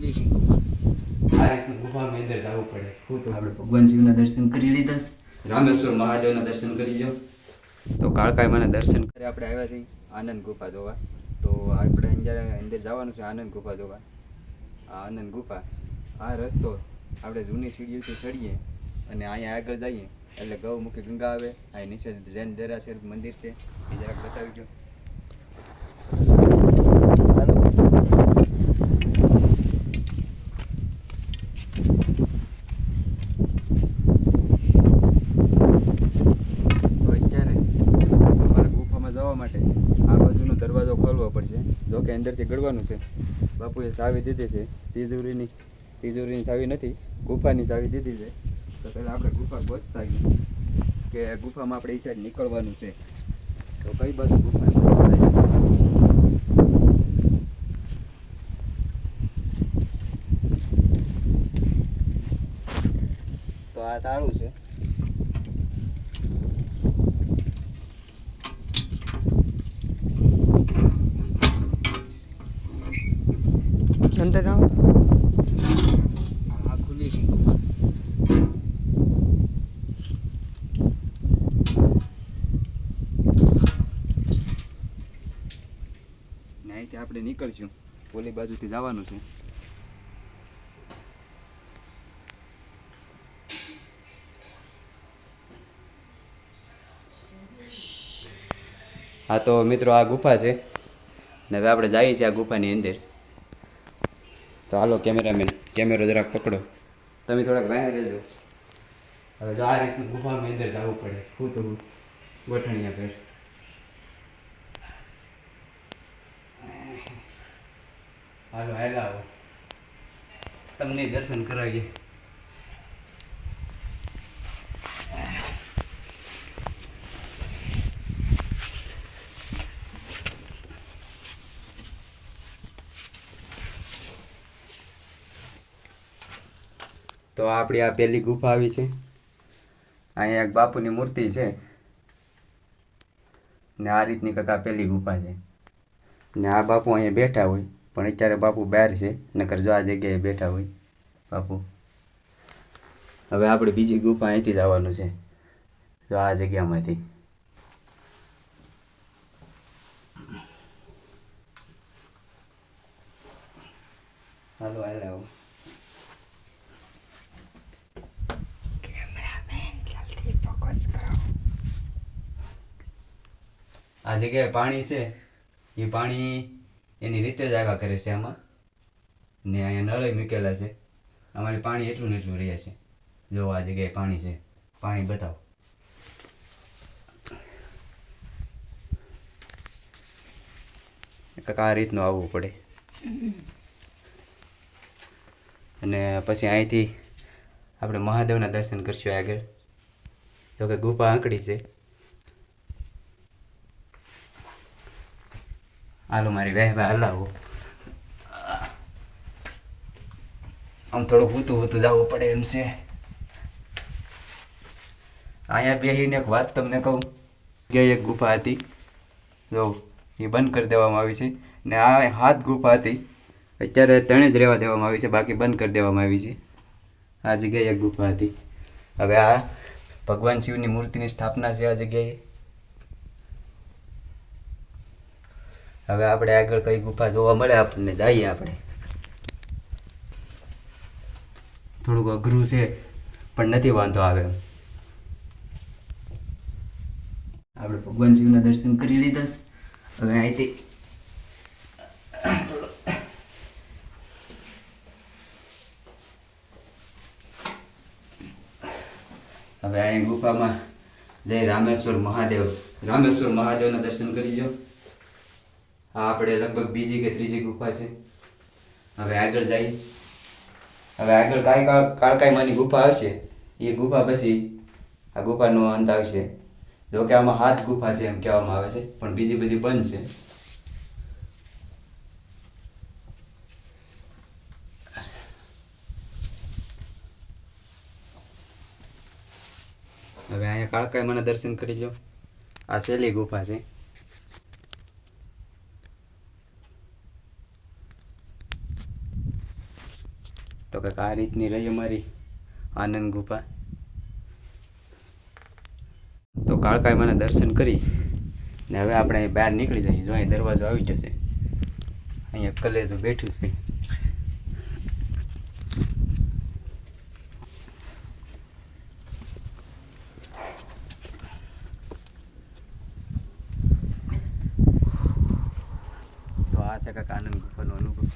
ખુલી ગુફા આ રીતનું ગુફામાં અંદર જવું પડે. હું તો? આપણે ભગવાન શિવના દર્શન કરી લીધા છે. રામેશ્વર મહાદેવના દર્શન કરી લો તો કાળકાઈ મને દર્શન કરી આપણે આવ્યા છીએ આનંદ ગુફા જોવા. તો આપણે અંદર અંદર જવાનું છે આનંદ ગુફા જોવા. આ આનંદ ગુફા આ રસ્તો આપણે જૂની સીડીઓથી ચડીએ અને અહીંયા આગળ જઈએ. એટલે ગૌમુખી ગંગા આવે આ નીચે જૈન દેરાસર મંદિર છે. એ જરાક બતાવી ગયો ચાલો તો અત્યારે અમારે ગુફામાં જવા માટે આ બાજુનો ખોલવો પડશે. જો કે અંદરથી ગળવાનું છે. બાપુએ સાવી દીધી છે. તિજોરીની તિજોરીની સાવી નથી, ગુફાની સાવી દીધી છે. તો પહેલાં આપણે ગુફા ગોતતા કે ગુફામાં આપણે એ સાઈડ નીકળવાનું છે. તો કઈ બાજુ ગુફા તો આ તાળું છે. અંદર આવો આપણે નીકળશું. ઓલી બાજુથી જવાનું છે. હા તો મિત્રો આ ગુફા છે. ને હવે આપણે જઈએ છીએ આ ગુફાની અંદર. તો હાલો કેમેરામેન કેમેરો જરાક પકડો તમે થોડાક બહાર રહેજો હવે જો આ રીતનું ગુફામાં અંદર જવું પડે હું તો ગોઠણિયા પેર હાલો હેલા આવો તમને દર્શન કરાવીએ. તો આપણી આ પહેલી ગુફા આવી છે. અહીંયા એક બાપુની મૂર્તિ છે. ને આ રીતની કાકા પહેલી ગુફા છે. ને આ બાપુ અહીંયા બેઠા હોય, પણ અત્યારે બાપુ બહાર છે, નકર જો આ જગ્યાએ બેઠા હોય, બાપુ. હવે આપણે બીજી ગુફા અહીંથી જવાનું છે. જો આ જગ્યામાંથી. હાલો, હાલ. આવો આ જગ્યાએ પાણી છે, એ પાણી એની રીતે જ આવ્યા કરે છે આમાં. ને અહીંયા નળે મૂકેલા છે. અમારે પાણી એટલું ને એટલું રહે છે. જો આ જગ્યાએ પાણી છે, પાણી બતાવો. કંઈક આ રીતનું આવવું પડે. અને પછી અહીંથી આપણે મહાદેવના દર્શન કરશું આગળ. તો કે ગુફા આંકડી છે. હાલો, મારી વહેવા હલાવો. આમ થોડુંક ઊતું ઊતું જવું પડે એમ છે. અહીંયા બેહીને એક વાત તમને કહું. કે એક ગુફા હતી. જો, એ બંધ કરી દેવામાં આવી છે. ને આ હાથ ગુફા હતી. અત્યારે ત્રણે જ રહેવા દેવામાં આવી છે, બાકી બંધ કરી દેવામાં આવી છે. આ જગ્યાએ એક ગુફા હતી. હવે આ ભગવાન શિવની મૂર્તિની સ્થાપના છે આ જગ્યાએ. હવે આપણે આગળ કઈ ગુફા જોવા મળે આપણને, જઈએ આપણે. થોડુંક અઘરું છે, પણ નથી વાંધો આવે આપણે ભગવાન શિવના દર્શન કરી લીધા હવે અહીંથી હવે અહીં ગુફામાં જય રામેશ્વર મહાદેવ, રામેશ્વર મહાદેવના દર્શન કરી લો આ આપણે લગભગ બીજી કે ત્રીજી ગુફા છે. હવે આગળ જઈએ હવે આગળ કાંઈ કાળ કાળકાઈમાંની ગુફા આવશે એ ગુફા પછી આ ગુફાનો અંત આવશે. જો કે આમાં હાથ ગુફા છે એમ કહેવામાં આવે છે, પણ બીજી બધી બંધ છે. હવે અહીંયા કાળકાઈ મને દર્શન કરી લો. આ સહેલી ગુફા છે. તો કંઈક આ રીતની રહી અમારી આનંદ ગુફા. તો કાળકાઈ મને દર્શન કરી ને હવે આપણે બહાર નીકળી જઈએ. જો અહીં દરવાજો આવી જશે અહીંયા કલેજો બેઠું છે. તો આ છે કાંઈક આનંદ ગુફાનો અનુભવ.